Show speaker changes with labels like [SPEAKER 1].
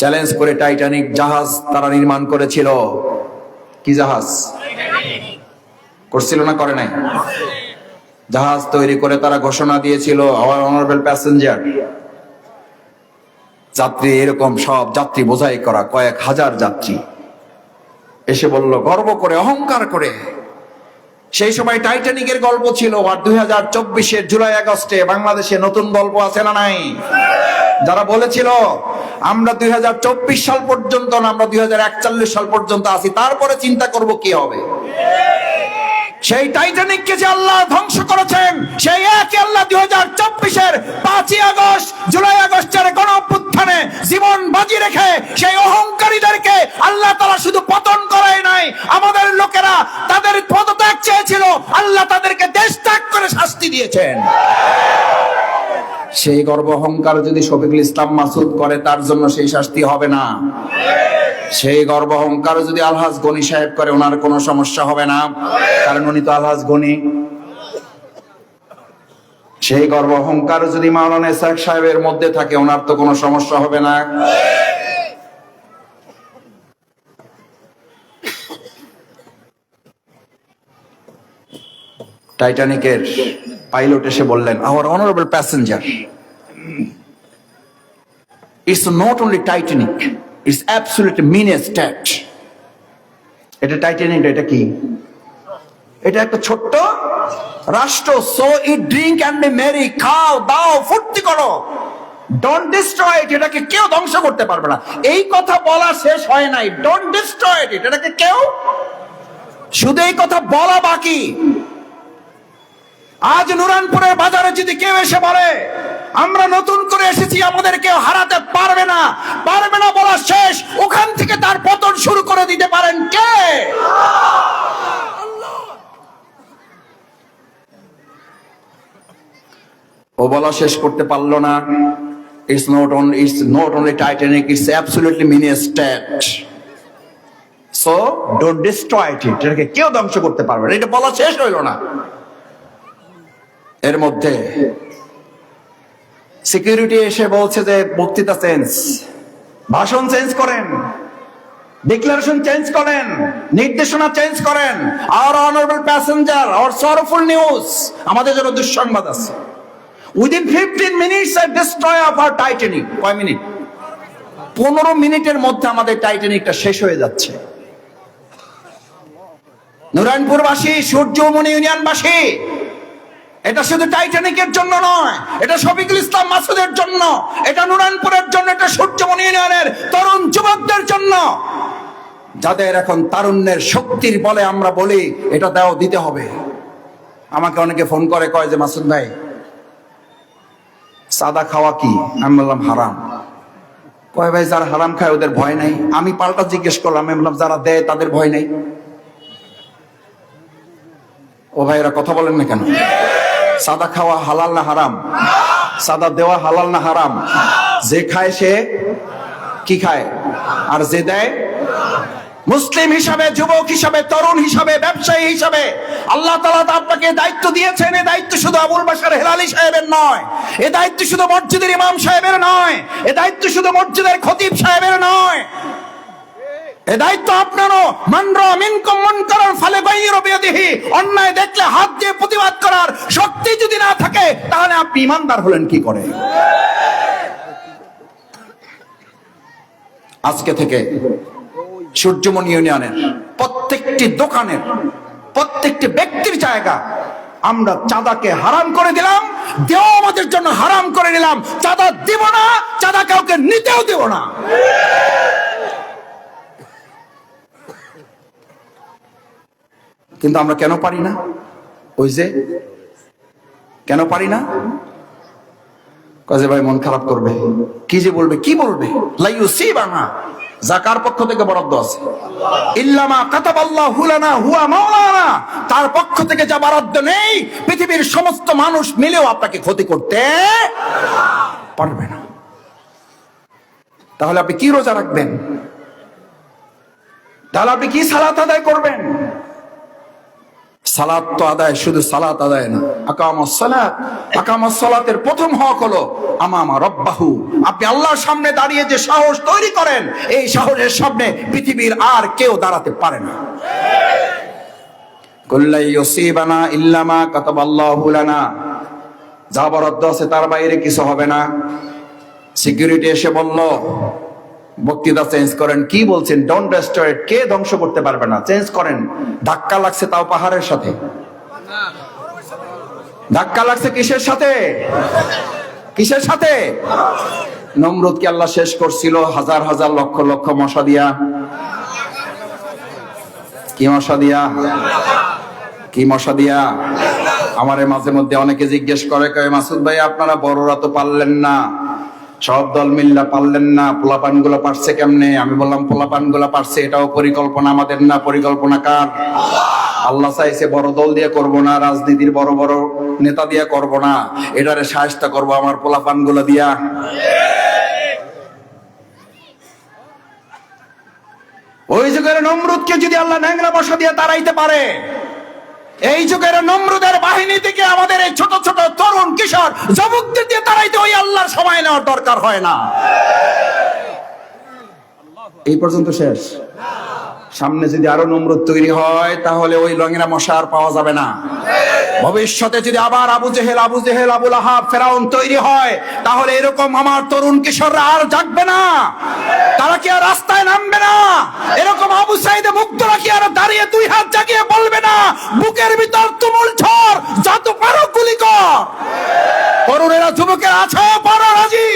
[SPEAKER 1] Challenge করে Titanic জাহাজ তারা নির্মাণ করেছিল। কি জাহাজ? করছিল না, করে নাই? জাহাজ তৈরি করে তারা ঘোষণা দিয়েছিল আওয়ার অনারেবল প্যাসেঞ্জার যাত্রী এরকম সব যাত্রী বোঝাই করা, কয়েক হাজার যাত্রী। এসে বলল, গর্ব করে, অহংকার করে। সেই সময় টাইটানিকের গল্প ছিল, আর দুই হাজার চব্বিশের জুলাই আগস্টে বাংলাদেশে নতুন গল্প আছে না নাই? যারা বলেছিল, আমরা দুই হাজার চব্বিশ সাল পর্যন্ত না, আমরা দুই হাজার একচল্লিশ সাল পর্যন্ত আছি, তারপরে চিন্তা করব কি হবে? সেই টাইটানিককে যে আল্লাহ ধ্বংস করেছেন, সেই একই আল্লাহ দুই হাজার চব্বিশের পাঁচই আগস্ট, জুলাই আগস্টের গণ জীবন বাজি রেখে সেই অহংকারীদেরকে আল্লাহ তারা শুধু পতন করাই নাই, আমাদের লোকেরা তাদের পদত্যাগ চেয়েছিল, আল্লাহ তাদেরকে দেশ ত্যাগ করে শাস্তি দিয়েছেন। সেই গর্ব অহংকার যদি শফিকুল ইসলাম মাসুদ করে, তার জন্য সেই শাস্তি হবে না। সেই গর্ব অহংকার যদি আলহাজ গনি সাহেব করে, ওনার কোনো সমস্যা হবে না। কারণ উনি তো আলহাজ গনি। সেই গর্ব অহংকার যদি মাওলানা ইসাক সাহেবের মধ্যে থাকে, ওনার তো কোনো সমস্যা হবে না। টাইটানিকের পাইলট এসে বললেন our honourable passenger it's not only Titanic it's absolute minious state এটা টাইটানিক এটা কি? এটা একটা ছোট্ট রাষ্ট্র। So eat drink and be merry খাও, দাও, ফুর্তি করো। ডোন্ট ডিস্ট্রয় ইট এটাকে কেউ ধ্বংস করতে পারবে না। এই কথা বলা শেষ হয় নাই। ডোন্ট ডিস্ট্রয় ইট এটাকে কেউ শুধু এই কথা বলা বাকি। আজ নুরানপুরের বাজারে যদি কেউ এসে বলে, আমরা নতুন করে এসেছি, আমাদের কেউ হারাতে পারবে না। পারবে না বলা শেষ। ওখান থেকে তার পতন শুরু করে দিতে পারেন কে? ও বলা শেষ করতে পারল না। It's not on it's not only Titanic it's absolutely mini state so don't destroy it এটাকে কেউ ধ্বংস করতে পারবে না। এটা বলা শেষ হইল না। এর মধ্যে সিকিউরিটি এসে বলছে যে, বক্তৃতা চেঞ্জ ভাষণ চেঞ্জ করেন। ডিক্লারেশন চেঞ্জ করেন। নির্দেশনা চেঞ্জ করেন। Our honourable passenger our sorrowful news আমাদের জন্য দুঃসংবাদ আছে। Within fifteen minutes destroy of our Titanic কয় মিনিট পনেরো মিনিটের মধ্যে আমাদের টাইটানিকটা শেষ হয়ে যাচ্ছে। নুরায়ণপুরবাসী সূর্যমণি ইউনিয়নবাসী এটা শুধু টাইটানিকের জন্য নয়, এটা শফিকুল ইসলাম মাসুদের জন্য, এটা নুরানপুরের জন্য, এটা সূর্যমণি ইউনিয়নের তরুণ যুবকদের জন্য। যাদের এখন তারুণ্যের শক্তির বলে আমরা বলি, এটা দেও, দিতে হবে। আমাকে অনেকে ফোন করে, কয় যে মাসুদ ভাই, সাদা খাওয়া কি? আমি বললাম, হারাম। কয় ভাই, যারা হারাম খায়, ওদের ভয় নাই। আমি পাল্টা জিজ্ঞেস করলাম, আমি বললাম, যারা দেয়, তাদের ভয় নাই। ও ভাই, এরা কথা বলেন না কেন? সাদা খাওয়া হালাল না হারাম? সাদা দেওয়া হালাল না হারাম? যে খায় সে কি খায়? আর যে দেয়? মুসলিম হিসাবে, যুবক হিসাবে, তরুণ হিসাবে, ব্যবসায়ী হিসাবে। আল্লাহ তালা আপনাকে দায়িত্ব দিয়েছেন, এ দায়িত্ব শুধু আবুল বাসার হেলালি সাহেবের নয়। এ দায়িত্ব শুধু মসজিদের ইমাম সাহেবের নয়। এ দায়িত্ব শুধু মসজিদের খতিব এ দায়িত্ব আপনারও। মানরা মিনকুম মুনকারান ফালাগাইয়িরু বিয়াদিহি। অন্যায় দেখলে হাত দিয়ে প্রতিবাদ করার শক্তি যদি না থাকে, তাহলে আপনি ইমানদার হলেন কি করে? আজকে থেকে সূর্যমণি ইউনিয়নের প্রত্যেকটি দোকানের, প্রত্যেকটি ব্যক্তির জায়গা আমরা চাঁদাকে হারাম করে দিলাম দেও আমাদের জন্য হারাম করে নিলাম। চাঁদা দিব না, চাঁদা কাউকে নিতেও দেব না। কিন্তু আমরা কেন পারি না? ওই যে, কেন পারি না? কাজে ভাই, মন খারাপ করবে। কি যে বলবে, কি বলবে? জাকার পক্ষ থেকে বরাদ্দ আছে? ইল্লামা হুয়া মাওলানা। তার পক্ষ থেকে যা বরাদ্দ নেই, পৃথিবীর সমস্ত মানুষ মিলেও আপনাকে ক্ষতি করতে পারবে না। তাহলে আপনি কি রোজা রাখবেন? তাহলে আপনি কি সালাত আদায় করবেন? সালাত তো আদায়, শুধু সালাত আদায় না। আকামস সালাত। আকামস সালাতের প্রথম হক হলো, আমামা রব্বাহু। আপনি আল্লাহর সামনে দাঁড়িয়ে যে সাহস তৈরি করেন, এই সাহসের সামনে পৃথিবীর আর কেউ দাঁড়াতে পারে না। ইল্লামা যা বরাদ্দ আছে তার বাইরে কিছু হবে না। সিকিউরিটি এসে বলল বক্তৃতা চেঞ্জ করেন, কি বলছেন? ডন ডেস্ট্রয়েড কে ধ্বংস করতে পারবে না? চেঞ্জ করেন। ধাক্কা লাগছে তাও পাহাড়ের সাথে। ধাক্কা লাগছে কিসের সাথে? কিসের সাথে? নমরুদকে আল্লাহ শেষ করছিল? হাজার হাজার লক্ষ লক্ষ মশা দিয়া। কি মশা দিয়া? কি মশা দিয়া? আমারে মাঝে মধ্যে অনেকে জিজ্ঞেস করে, কয় মাসুদ ভাই, আপনারা বড়রা তো পারলেন না। সব দল মিল্লা পারলেন না পোলাপানগুলো পারছে কেমনে? আমি বললাম পোলাপানগুলো পারছে, এটাও পরিকল্পনা আমাদের না, পরিকল্পনা কার? আল্লাহ চাইছে বড় দল দিয়ে করব না, রাজনীতির বড় বড় নেতা দিয়ে করব না। এটারে সাহায্য করব আমার পোলাপানগুলো দিয়া। ওই যুগের নমরুদকে যদি আল্লাহ ন্যাংরা বসা দিয়ে তাড়াইতে পারে, এই যুগের নমরুদের বাহিনী থেকে আমাদের এই ছোট ছোট তরুণ কিশোর যুবকদের দিয়ে তাড়াইতে ওই আল্লাহর সময় নেওয়ার দরকার হয় না। এই পর্যন্ত শেষ। সামনে যদি আরও নমরুদ তৈরি হয়, তাহলে ওই লঙ্গিনা মশা আর পাওয়া যাবে না। ভবিষ্যতে যদি আবার আবু জেহেল আবু জেহেল, আবুল আহাব, ফেরাউন তৈরি হয়, তাহলে এরকম আমার তরুণ কিশোররা আর জাগবে না। তারা কি আর রাস্তায় নামবে না? এরকম আবু সাইদে মুক্তরা কি আর দাঁড়িয়ে দুই হাত জাগিয়ে বলবে না? বুকের ভিতর তুমুল ঝড় যত পারো গুলি কর। তরুণেরা যুবকের আছে পারো রাজি